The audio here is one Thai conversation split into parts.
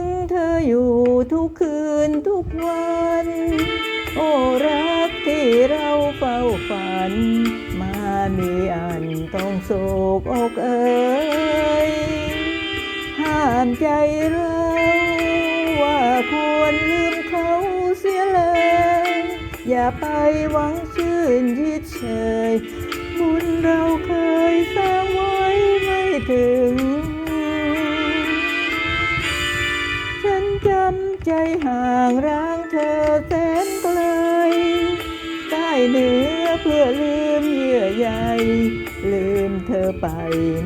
งเธออยู่ทุกคืนทุกวัน โอ้รักที่เราเฝ้าฝัน มามีอันต้องโศกอกเอ่ยห้ามใจเราว่าควรลืมเขาเสียเลย อย่าไปหวังชื่นยิดเชยบุญเราเคย ใจห่างร้างเธอแสนไกลใต้เหนือเพื่อลืมเยื่อใยลืมเธอไป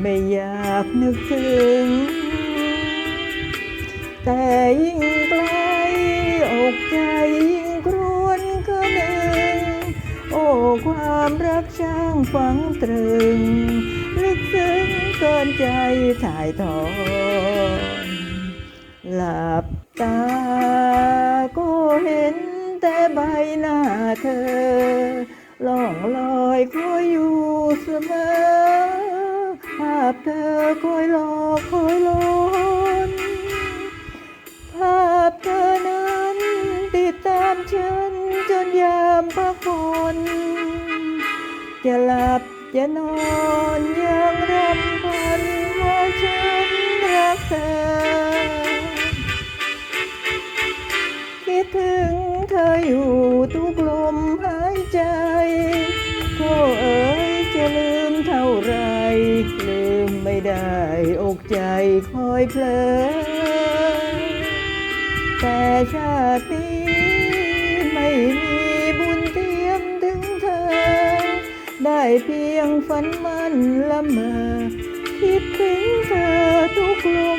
ไม่อยากนึกถึง แต่ยิ่งไกลอกใจยิ่งครวนก็นึงโอ้ความรักช่างฝังตรึง ลึกซึ้งเกินใจถ่ายทอดหลับตา บหน้าเธอล่องลอยคอยอยู่เสมอภาพเธอคอยหลอกคอยหลอนภาพเธอนั้นติดตามฉันจนยามพักผ่อนจะหลับจะนอนยังรำพันว่าฉันรักเธอ ทุกลมหายใจโอ้เอ๋ยจะลืมเท่าไร ลืมไม่ได้อกใจคอยเพลิอแต่ชาตินี้ไม่มีบุญเทียมถึงเธอ ได้เพียงฝันมันละเมอ คิดถึงเธอทุกลม